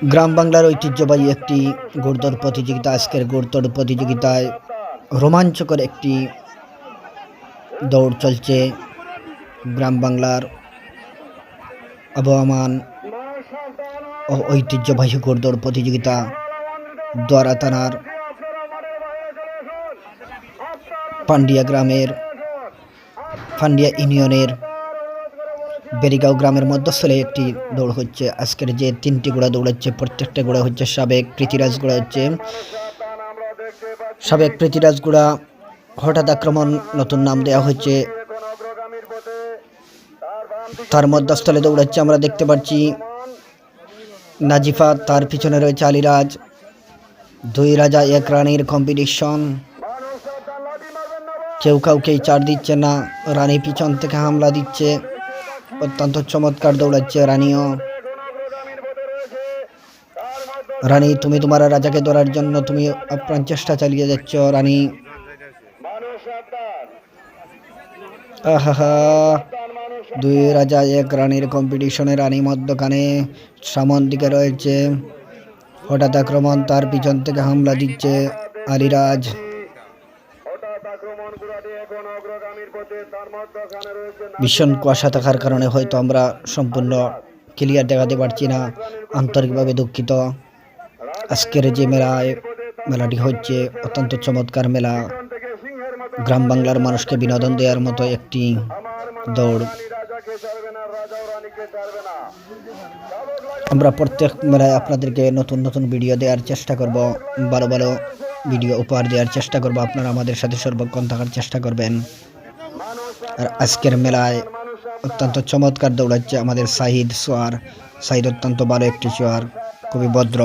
গ্রাম বাংলার ঐতিহ্যবাহী একটি ঘোড়দৌড় প্রতিযোগিতা, আজকের ঘোড়দৌড় প্রতিযোগিতায় রোমাঞ্চকর একটি দৌড় চলছে গ্রাম বাংলার আবহমান ও ঐতিহ্যবাহী ঘোড়দৌড় প্রতিযোগিতা দ্বারা থানার পান্ডিয়া গ্রামের, পান্ডিয়া ইউনিয়নের বেরিগাঁও গ্রামের মধ্যস্থলে একটি দৌড় হচ্ছে। আজকের যে তিনটি ঘোড়া দৌড়াচ্ছে, প্রত্যেকটা ঘোড়া হচ্ছে সাবেক প্রীতিরাজ ঘোড়া হচ্ছে। সাবেক প্রীতিরাজ ঘোড়া হঠাৎ আক্রমণ, নতুন নাম দেওয়া হচ্ছে। তার মধ্যস্থলে দৌড়াচ্ছে, আমরা দেখতে পাচ্ছি নাজিফা, তার পিছনে রয়েছে আলিরাজ। দুই রাজা, এক রানীর কম্পিটিশন কেউ কাউকেই চার দিচ্ছে না, রানী পিছন থেকে হামলা দিচ্ছে। অত্যন্ত চমৎকার দৌড়াচ্ছে রানীও। রানী, তুমি তোমার রাজাকে ধরার জন্য তুমি আপ্রাণ চেষ্টা চালিয়ে যাচ্ছ, রানী। আহা দুই রাজা, এক রানীর কম্পিটিশনে রানী মধ্যখানে সামন দিকে রয়েছে। হঠাৎ আক্রমণ, তার পিছন থেকে হামলা দিচ্ছে আলিরাজ। ভীষণ কুয়াশা থাকার কারণে হয়তো আমরা সম্পূর্ণ ক্লিয়ার দেখাতে পারছি না, আন্তরিকভাবে দুঃখিত। আজকের যে মেলায় মেলাটি হচ্ছে অত্যন্ত চমৎকার মেলা। গ্রাম বাংলার মানুষকে বিনোদন দেওয়ার মতো একটি দৌড়। আমরা প্রত্যেক মেলায় আপনাদেরকে নতুন নতুন ভিডিও দেওয়ার চেষ্টা করব। ভালো ভালো ভিডিও উপহার দেওয়ার চেষ্টা করব। আপনারা আমাদের সাথে সর্বক্ষণ থাকার চেষ্টা করবেন। আর আজকের মেলায় অত্যন্ত চমৎকার দৌড়াচ্ছে আমাদের সাহিদ সোয়ার। সাহিদ অত্যন্ত ভালো একটি সোয়ার, খুবই ভদ্র।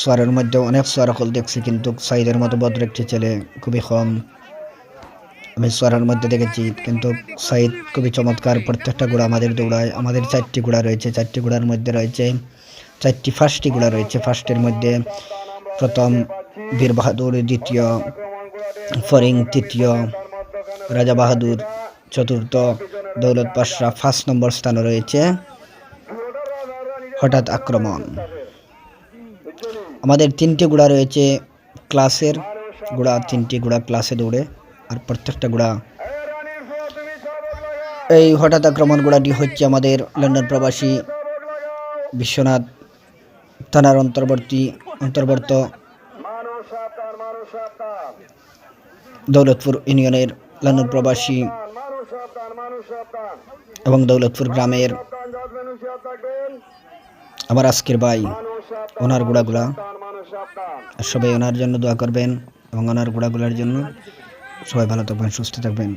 সোয়ারের মধ্যে অনেক সোয়ার হল দেখছি, কিন্তু সাহিদের মতো ভদ্র একটি ছেলে খুবই কম। আমি সোয়ারের মধ্যে দেখেছি, কিন্তু সাইদ খুবই চমৎকার। প্রত্যেকটা ঘোড়া আমাদের দৌড়ায়। আমাদের চারটি ঘোড়া রয়েছে, চারটি ঘোড়ার মধ্যে রয়েছে, চারটি ফার্স্টটি ঘোড়া রয়েছে ফার্স্টের মধ্যে। প্রথম বীর বাহাদুর দ্বিতীয়, ফরিং তৃতীয় রাজা বাহাদুর চতুর্থ, দৌলত পাশরা ফার্স্ট নম্বর স্থানে রয়েছে। হঠাৎ আক্রমণ। আমাদের তিনটি ঘোড়া রয়েছে ক্লাসের ঘোড়া তিনটি ঘোড়া ক্লাসে দৌড়ে, আর প্রত্যেকটা ঘোড়া এই হঠাৎ আক্রমণ ঘোড়াটি হচ্ছে আমাদের লন্ডন প্রবাসী বিশ্বনাথ থানার অন্তর্বর্তী অন্তর্বর্ত দৌলতপুর ইউনিয়নের লন্ডন প্রবাসী এবং দৌলতপুর গ্রামের আমার আজকের ভাই, ওনার গুড়াগুলা সবাই ওনার জন্য দোয়া করবেন এবং ওনার ঘোড়াগুলার জন্য সবাই ভালো থাকবেন, সুস্থ থাকবেন।